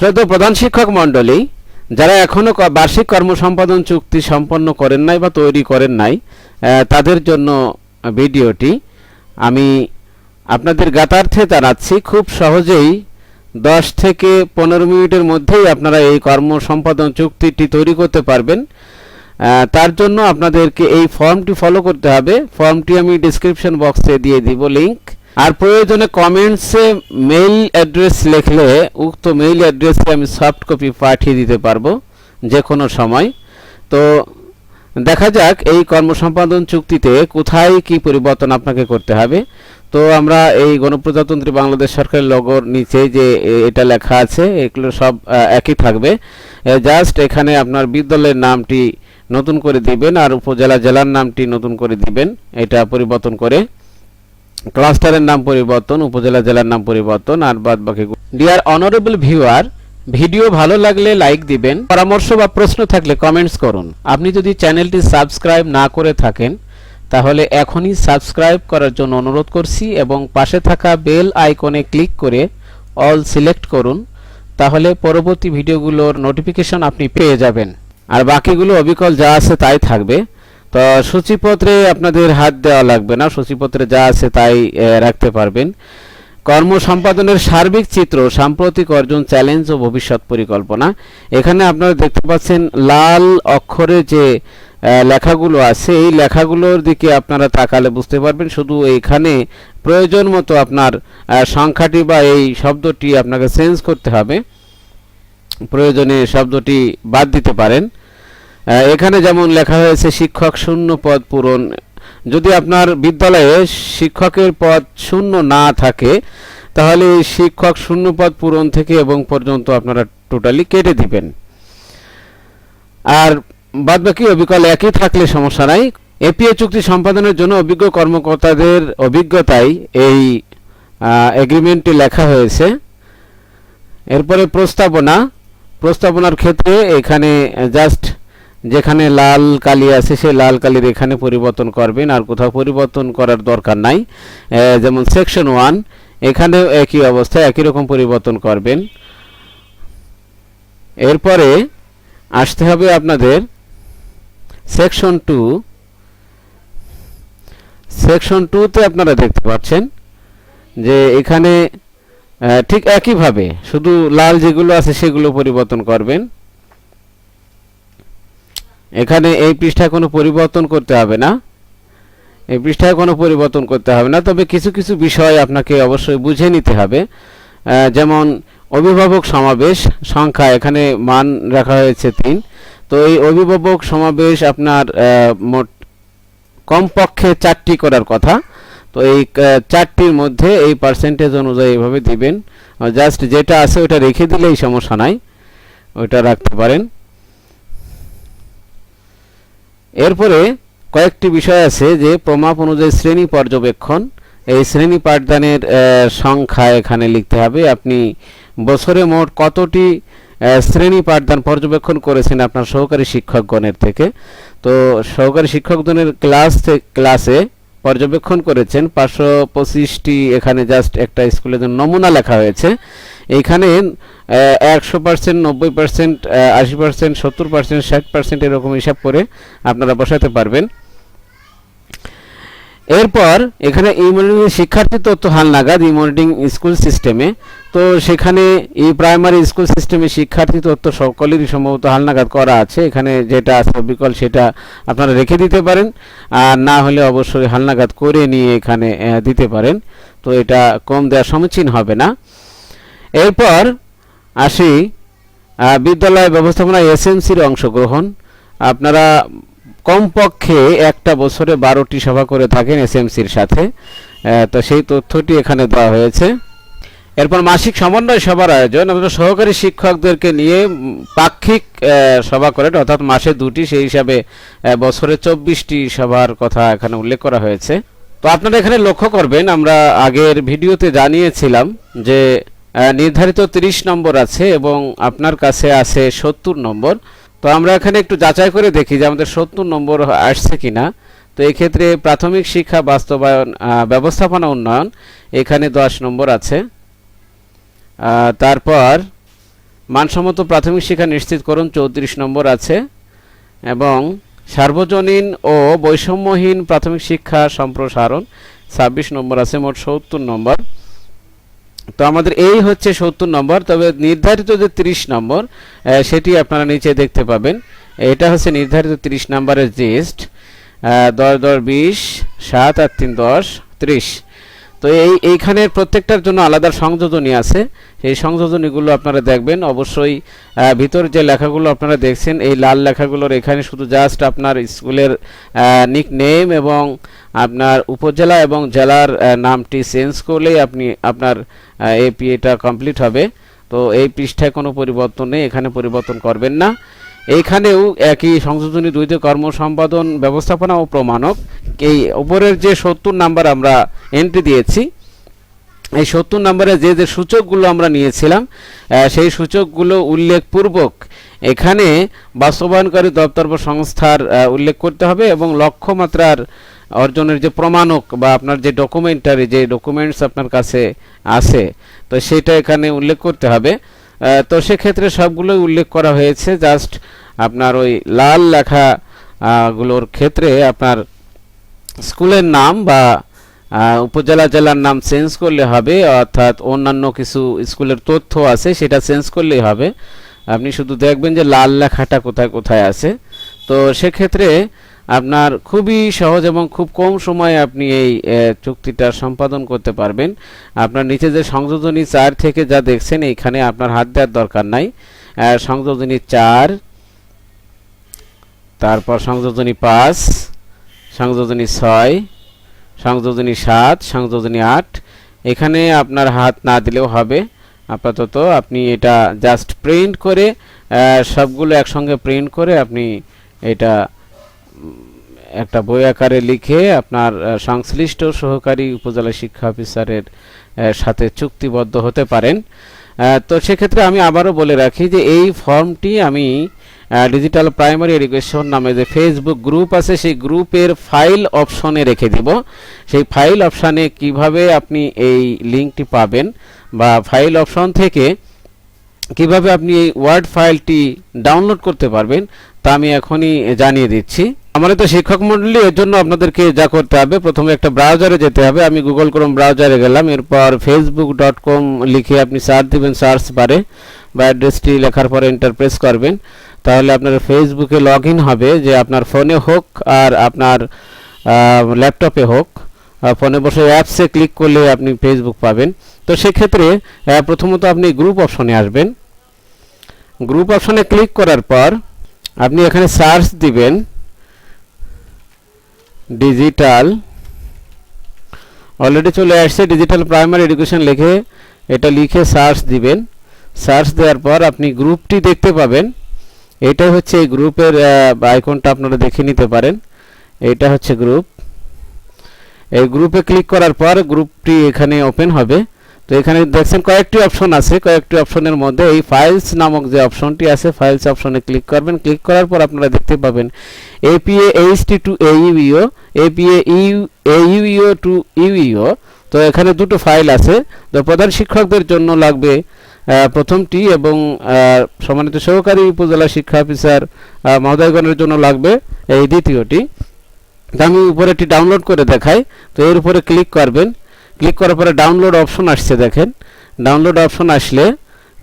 শ্রদ্ধেয় প্রধান শিক্ষক মণ্ডলী, যারা এখনও বার্ষিক কর্মসম্পাদন চুক্তি সম্পন্ন করেন নাই বা তৈরি করেন নাই তাদের জন্য ভিডিওটি আমি আপনাদের গাতার্থে জানাচ্ছি। খুব সহজেই দশ থেকে পনেরো মিনিটের মধ্যেই আপনারা এই কর্মসম্পাদন চুক্তিটি তৈরি করতে পারবেন। তার জন্য আপনাদেরকে এই ফর্মটি ফলো করতে হবে। ফর্মটি আমি ডিসক্রিপশন বক্সে দিয়ে দিব লিংক আর প্রয়োজনে কমেন্টসে মেইল অ্যাড্রেস লিখলে উক্ত মেইল অ্যাড্রেসে আমি সফট কপি পাঠিয়ে দিতে পারব যে কোনো সময়। তো দেখা যাক এই কর্মসম্পাদন চুক্তিতে কোথায় কি পরিবর্তন আপনাকে করতে হবে। তো আমরা এই গণপ্রজাতন্ত্রী বাংলাদেশ সরকারের লগোর নিচে যে এটা লেখা আছে, এগুলো সব একই থাকবে। জাস্ট এখানে আপনার বিদ্যালয়ের নামটি নতুন করে দিবেন আর উপজেলা জেলার নামটি নতুন করে দিবেন। এটা পরিবর্তন করে ক্লাস্টারের নাম পরিবর্তন, উপজেলা জেলার নাম পরিবর্তন, আর বাদ বাকি ডিয়ার অনারেবল ভিউয়ার ভিডিও ভালো লাগলে লাইক দিবেন, পরামর্শ বা প্রশ্ন থাকলে কমেন্টস করুন। আপনি যদি চ্যানেলটি সাবস্ক্রাইব না করে থাকেন, তাহলে এখনই সাবস্ক্রাইব করার জন্য অনুরোধ করছি এবং পাশে থাকা বেল আইকনে ক্লিক করে অল সিলেক্ট করুন, তাহলে পরবর্তী ভিডিওগুলোর নোটিফিকেশন আপনি পেয়ে যাবেন। আর বাকিগুলো অবিকল যা আছে তাই থাকবে। তো সূচিপত্রে আপনাদের হাত দেওয়া লাগবে না, সূচিপত্রে যা আছে তাই রাখতে পারবেন। কর্ম সম্পাদনের সার্বিক চিত্র, সাম্প্রতিক অর্জন, চ্যালেঞ্জ ও ভবিষ্যৎ পরিকল্পনা। এখানে আপনারা দেখতে পাচ্ছেন লাল অক্ষরে যে লেখাগুলো আছে, এই লেখাগুলোর দিকে আপনারা তাকালে বুঝতে পারবেন। শুধু এইখানে প্রয়োজন মতো আপনার সংখ্যাটি বা এই শব্দটি আপনাকে চেঞ্জ করতে হবে। প্রয়োজনে শব্দটি বাদ দিতে পারেন। এখানে যেমন লেখা হয়েছে, শিক্ষক শূন্য পদ পূরণ। যদি আপনার বিদ্যালয়ে শিক্ষকের পদ শূন্য না থাকে, তাহলে শিক্ষক শূন্য পদ পূরণ থেকে এবং পর্যন্ত আপনারা টোটালি কেটে দিবেন। আর বাদ বাকি অবিকল একই থাকলে সমস্যা নাই। এপিএ চুক্তি সম্পাদনের জন্য অভিজ্ঞ কর্মকর্তাদের অভিজ্ঞতায় এই এগ্রিমেন্টটি লেখা হয়েছে। এরপরে প্রস্তাবনা। প্রস্তাবনার ক্ষেত্রে এখানে জাস্ট যেখানে লাল কালি আছে, সেই লাল কালির এখানে পরিবর্তন করবেন আর কোথাও পরিবর্তন করার দরকার নাই। যেমন সেকশন ওয়ান এখানেও একই অবস্থা, একই রকম পরিবর্তন করবেন। এরপরে আসতে হবে আপনাদের সেকশন টু সেকশন টুতে আপনারা দেখতে পাচ্ছেন যে এখানে ঠিক একইভাবে শুধু লাল যেগুলো আছে সেগুলো পরিবর্তন করবেন। এখানে এই পৃষ্ঠায় কোনো পরিবর্তন করতে হবে না। এই পৃষ্ঠায় কোনো পরিবর্তন করতে হবে না, তবে কিছু কিছু বিষয় আপনাকে অবশ্যই বুঝে নিতে হবে। যেমন অভিভাবক সমাবেশ সংখ্যা, এখানে মান রাখা হয়েছে তিন। তো এই অভিভাবক সমাবেশ আপনার মোট কমপক্ষে চারটি করার কথা। তো এই চারটির মধ্যে এই পার্সেন্টেজ অনুযায়ী এভাবে দিবেন। জাস্ট যেটা আছে ওটা রেখে দিলেই সমস্যা নাই। ওইটা রাখতে পারেন। এরপরে কয়েকটি বিষয় আছে যে প্রমাপ অনুযায়ী শ্রেণি পর্যবেক্ষণ। এই শ্রেণি পাঠদানের সংখ্যা এখানে লিখতে হবে। আপনি বছরে মোট কতটি শ্রেণি পাঠদান পর্যবেক্ষণ করেছেন আপনার সহকারী শিক্ষকগণের থেকে? তো সহকারী শিক্ষকগণের ক্লাস থেকে, ক্লাসে পর্যবেক্ষণ করেছেন। পাঁচশো পঁচিশটি এখানে জাস্ট একটা স্কুলের জন্য নমুনা লেখা হয়েছে। এইখানে একশো পার্সেন্ট নব্বই পার্সেন্ট আশি পার্সেন্ট সত্তর পার্সেন্ট ষাট পার্সেন্ট এরকম হিসাব করে আপনারা বসাতে পারবেন। এরপর এখানে ইমনিটিং শিক্ষার্থী তথ্য হালনাগাদ ইমনিটিং স্কুল সিস্টেমে। তো সেখানে এই প্রাইমারি স্কুল সিস্টেমে শিক্ষার্থী তথ্য সকলেরই সম্ভবত হালনাগাদ করা আছে। এখানে যেটা আছে বিকল সেটা আপনারা রেখে দিতে পারেন। আর না হলে অবশ্যই হালনাগাদ করে নিয়ে এখানে দিতে পারেন। তো এটা কম দেওয়া সমীচীন হবে না। এরপর আসি বিদ্যালয় ব্যবস্থাপনা এসএমসির অংশগ্রহণ। আপনারা কমপক্ষে একটা বছরে বারোটি সভা করে থাকেন এসএমসির সাথে। তো সেই তথ্যটি এখানে দেওয়া হয়েছে। এরপর মাসিক সমন্বয় সভার আয়োজন। সহকারী শিক্ষকদেরকে নিয়ে পাক্ষিক সভা করেন, অর্থাৎ মাসে দুটি, সেই হিসাবে বছরে চব্বিশটি সভার কথা এখানে উল্লেখ করা হয়েছে। তো আপনারা এখানে লক্ষ্য করবেন, আমরা আগের ভিডিওতে জানিয়েছিলাম যে নির্ধারিত 30 নম্বর আছে এবং আপনার কাছে আছে সত্তর নম্বর। তো আমরা এখানে একটু যাচাই করে দেখি যে আমাদের সত্তর নম্বর আসছে কিনা। তো এই ক্ষেত্রে প্রাথমিক শিক্ষা, বাস্তবায়ন ব্যবস্থাপনা উন্নয়ন এখানে দশ নম্বর আছে। তারপর মানসম্মত প্রাথমিক শিক্ষা নিশ্চিত করুন, চৌত্রিশ নম্বর আছে। এবং সার্বজনীন ও বৈষম্যহীন প্রাথমিক শিক্ষা সম্প্রসারণ ছাব্বিশ নম্বর আছে, মোট সত্তর নম্বর। তো আমাদের এই হচ্ছে সত্তর নম্বর, তবে নির্ধারিত যে তিরিশ নম্বর সেটি আপনারা নিচে দেখতে পাবেন। এটা হচ্ছে নির্ধারিত তিরিশ নম্বরের জিস্ট দশ দশ, বিশ, সাত আর তিন, দশ, ত্রিশ। তো এই, এইখানে প্রত্যেকটার জন্য আলাদা সংযোজনী আছে। এই সংযোজনীগুলো আপনারা দেখবেন। অবশ্যই ভিতর যে লেখাগুলো আপনারা দেখছেন, এই লাল লেখাগুলোর এখানে শুধু জাস্ট আপনার স্কুলের নিক নেম এবং আপনার উপজেলা এবং জেলার নামটি চেঞ্জ করলেই আপনি, আপনার এপিএটা কমপ্লিট হবে। তো এই পৃষ্ঠায় কোনো পরিবর্তন নেই, এখানে পরিবর্তন করবেন না। এইখানেও একই সংযোজনী দুইতে কর্ম সম্পাদন ব্যবস্থাপনা ও প্রমাণক। এই উপরের যে সত্তর নাম্বার আমরা এন্ট্রি দিয়েছি, এই সত্তর নম্বরে যে যে সূচকগুলো আমরা নিয়েছিলাম সেই সূচকগুলো উল্লেখপূর্বক এখানে বাস্তবায়নকারী দপ্তর বা সংস্থার উল্লেখ করতে হবে এবং লক্ষ্যমাত্রার অর্জনের যে প্রমাণক বা আপনার যে ডকুমেন্টারি যে ডকুমেন্টস আপনার কাছে আছে, তো সেটা এখানে উল্লেখ করতে হবে। তো সেক্ষেত্রে সবগুলোই উল্লেখ করা হয়েছে। জাস্ট আপনার ওই লাল লেখা গুলোর ক্ষেত্রে আপনার স্কুলের নাম বা উপজেলা জেলার নাম চেঞ্জ করলে হবে, অর্থাৎ অন্যান্য কিছু স্কুলের তথ্য আছে, সেটা চেঞ্জ করলেই হবে। আপনি শুধু দেখবেন যে লাল লেখাটা কোথায় কোথায় আছে। তো সেক্ষেত্রে আপনার খুবই সহজ এবং খুব কম সময়ে আপনি এই চুক্তিটা সম্পাদন করতে পারবেন। আপনার নিচে যে সংযোজনী চার থেকে যা দেখছেন, এইখানে আপনার হাত দেওয়ার দরকার নাই। সংযোজনী চার তারপর সংযোজনী পাঁচ, সংযোজনী ছয়, সংযোজনী সাত, সংযোজনী আট। এখানে আপনার হাত না দিলেও হবে। আপাতত আপনি এটা জাস্ট প্রিন্ট করে সবগুলো একসঙ্গে প্রিন্ট করে আপনি এটা একটা বই আকারে লিখে আপনার সংশ্লিষ্ট সহকারী উপজেলা শিক্ষা অফিসারের সাথে চুক্তিবদ্ধ হতে পারেন। তো সেক্ষেত্রে আমি আবারও বলে রাখি যে এই ফর্মটি আমি ডিজিটাল প্রাইমারি এডুকেশন নামে যে ফেসবুক গ্রুপ আছে, সেই গ্রুপের ফাইল অপশনে রেখে দিব। সেই ফাইল অপশানে কীভাবে আপনি এই লিঙ্কটি পাবেন বা ফাইল অপশন থেকে কীভাবে আপনি এই ওয়ার্ড ফাইলটি ডাউনলোড করতে পারবেন, তা আমি এখনই জানিয়ে দিচ্ছি। আমাদের তো শিক্ষক মন্ডলী, এর জন্য আপনাদেরকে যা করতে হবে, প্রথমে একটা ব্রাউজারে যেতে হবে। আমি গুগল ক্রোম ব্রাউজারে গেলাম, এরপর ফেসবুক ডট কম লিখে আপনি সার্চ দিবেন সার্চ বারে বা অ্যাড্রেসটি লেখার পরে এন্টার প্রেস করবেন। তাহলে আপনার ফেসবুকে লগ হবে, যে আপনার ফোনে হোক আর আপনার ল্যাপটপে হোক। ফোনে বসে অ্যাপসে ক্লিক করলে আপনি ফেসবুক পাবেন। তো সেক্ষেত্রে প্রথমত আপনি গ্রুপ অপশনে আসবেন। গ্রুপ অপশনে ক্লিক করার পর, আপনি এখানে সার্চ দিবেন। ডিজিটাল অলরেডি চলে আসছে ডিজিটাল প্রাইমারি এডুকেশন লিখে, এটা লিখে সার্চ দিবেন। সার্চ দেওয়ার পর আপনি গ্রুপটি দেখতে পাবেন। এটা হচ্ছে এই গ্রুপের আইকনটা আপনারা দেখে নিতে পারেন। এটা হচ্ছে গ্রুপ এই গ্রুপে ক্লিক করার পর গ্রুপটি এখানে ওপেন হবে। তো এখানে দেখছেন কয়েকটি অপশন আছে। কয়েকটি অপশনের মধ্যে এই ফাইলস নামক যে অপশনটি আছে ফাইলস অপশনে ক্লিক করবেন। ক্লিক করার পর আপনারা দেখতে পাবেন A P A H T to A U E O A P A U A U E O to U E O তো এখানে দুটো ফাইল আছে। তো প্রধান শিক্ষকদের জন্য লাগবে প্রথমটি এবং সম্মানিত সহকারী উপজেলা শিক্ষা অফিসার মহোদয়গণের জন্য লাগবে এই দ্বিতীয়টি। আমি উপরেটি ডাউনলোড করে দেখাই। তো এর উপরে ক্লিক করবেন। ক্লিক করার পরে ডাউনলোড অপশন আসছে দেখেন। ডাউনলোড অপশন আসলে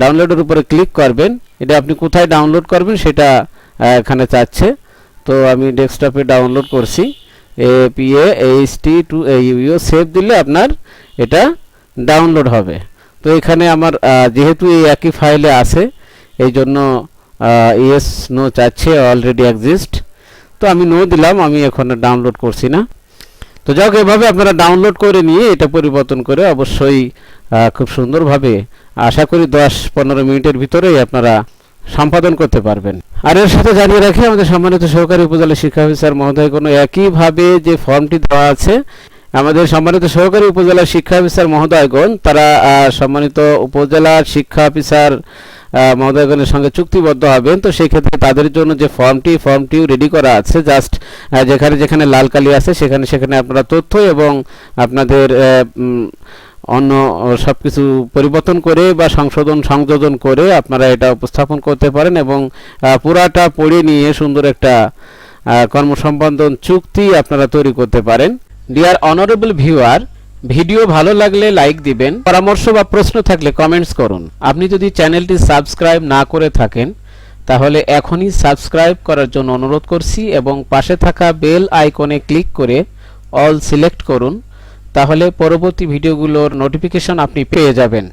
ডাউনলোডের উপরে ক্লিক করবেন। এটা আপনি কোথায় ডাউনলোড করবেন সেটা এখানে চাচ্ছে। তো আমি ডেস্কটপে ডাউনলোড করছি। A P H T to U save দিলে আপনার এটা ডাউনলোড হবে। তো এখানে আমার যেহেতু এই একই ফাইলে আছে, এই জন্য ইয়েস নো চাচ্ছে অলরেডি এক্সিস্ট তো আমি নো দিলাম, আমি এখন ডাউনলোড করছি না। তো যাক এভাবে আপনারা ডাউনলোড করে নিয়ে এটা পরিবর্তন করে অবশ্যই খুব সুন্দরভাবে আশা করি দশ পনেরো মিনিটের ভিতরেই আপনারা সম্পাদন করতে পারবেন। আর এর সাথে জানিয়ে রাখি, আমাদের সম্মানিত সহকারী উপজেলা শিক্ষা অফিসার মহোদয়, কোনো একইভাবে যে ফর্মটি দেওয়া আছে, আমাদের সম্মানিত সহকারী উপজেলা শিক্ষা অফিসার মহোদয়গণ, তারা সম্মানিত উপজেলা শিক্ষা অফিসার মহোদয়গণের সঙ্গে চুক্তিবদ্ধ হবেন, তো সেই ক্ষেত্রে তাদের জন্য যে ফর্মটি ফর্মটিও রেডি করা আছে জাস্ট যেখানে যেখানে লাল কালি আছে, সেখানে সেখানে আপনারা তথ্য এবং আপনাদের অন্য সব কিছু পরিবর্তন করে বা সংশোধন, সংযোজন করে আপনারা এটা উপস্থাপন করতে পারেন এবং পুরাটা পড়ে নিয়ে সুন্দর একটা কর্মসম্পাদন চুক্তি আপনারা তৈরি করতে পারেন। ডিয়ার অনারেবল ভিউয়ার ভিডিও ভালো লাগলে লাইক দিবেন, পরামর্শ বা প্রশ্ন থাকলে কমেন্টস করুন। আপনি যদি চ্যানেলটি সাবস্ক্রাইব না করে থাকেন, তাহলে এখনই সাবস্ক্রাইব করার জন্য অনুরোধ করছি এবং পাশে থাকা বেল আইকনে ক্লিক করে অল সিলেক্ট করুন, তাহলে পরবর্তী ভিডিওগুলোর নোটিফিকেশন আপনি পেয়ে যাবেন।